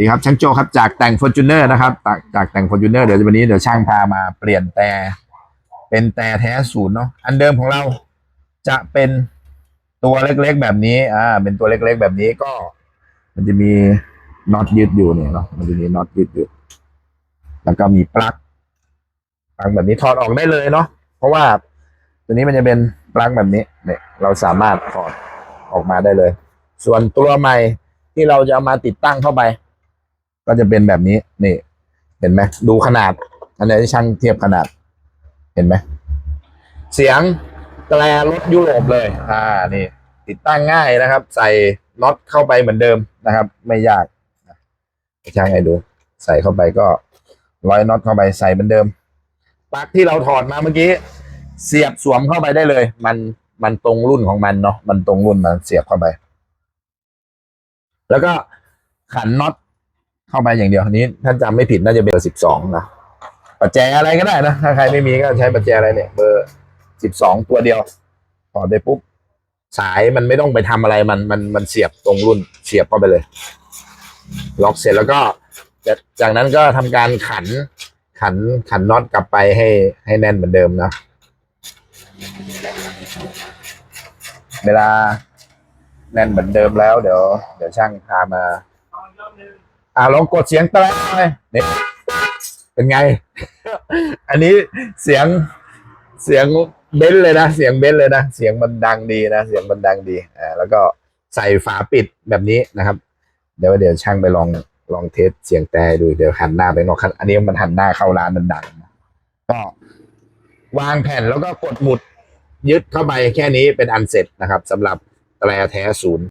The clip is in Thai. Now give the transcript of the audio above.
ดีครับช่างโจครับจากแต่ง f o r t u n e r นะครับจากจากแต่ง f o r t u n e r เดี๋ยววันนี้เดี๋ยวช่างพามาเปลี่ยนแต่เป็นแต่แท้ศูนย์เนาะอันเดิมของเราจะเป็นตัวเล็กๆแบบนี้อ่าเป็นตัวเล็กๆแบบนี้ก็ มันจะมีน็อตยืดอยู่เนี่ยเนาะมันจะมีน็อตยืดอยู่แล้วก็มีปลั๊กปลั๊กแบบนี้ถอดออกได้เลยเนาะเพราะว่าตัวนี้มันจะเป็นปลั๊กแบบนี้เนี่ยเราสามารถถอดออกมาได้เลย ส่วนตัวใหม่ที่เราจะเอามาติดตั้งเข้าไป ก็จะเป็นแบบนี้นี่เห็นไหมดูขนาด อันนี้ช่างเทียบขนาด เห็นไหมเสียงแกลรถยุโรปเลย อ่านี่ ติดตั้งง่ายนะครับ ใส่น็อตเข้าไปเหมือนเดิมนะครับ ไม่ยากช่างให้ดู ใส่เข้าไปก็ร้อยน็อตเข้าไปใส่เหมือนเดิมปลั๊กที่เราถอดมาเมื่อกี้ เสียบสวมเข้าไปได้เลย มันมันตรงรุ่นของมันเนาะมันตรงรุ่นมันเสียบเข้าไป แล้วก็ขันน็อต เข้าไปอย่างเดียวอันนี้ท่านจำไม่ผิดน่าจะเป็นเบอร์สิบสองนะประแจอะไรก็ได้นะถ้าใครไม่มีก็ใช้ประแจอะไรเนี่ย เบอร์สิบสองตัวเดียวถอดไปปุ๊บสายมันไม่ต้องไปทำอะไรมันมันมันเสียบตรงรุ่นเสียบเข้าไปเลย ล็อกเสร็จแล้วก็จากจากนั้นก็ทำการขันขันขันน็อตกลับไปให้ให้แน่นเหมือนเดิมนะ เวลาแน่นเหมือนเดิมแล้วเดี๋ยวเดี๋ยวช่างพามา อ่าลองกดเสียงแตรหน่ยนี่เป็นไง อันนี้เสียงเสียงเบนเลยนะเสียงเบนเลยนะเสียงมันดังดีนะเสียงมันดังดีอ่าแล้วก็ใส่ฝาปิดแบบนี้นะครับ เดี๋ยวเดี๋ยวช่างไปลองลองเทสเสียงแต่ดูเดี๋ยวหันหน้าไปนอกอันนี้มันหันหน้าเข้าร้านมันดังก็วางแผ่นแล้วก็กดหมุดยึดเข้าไปแค่นี้เป็นอันเสร็จนะครับสำหรับแตรแท้ศูนย์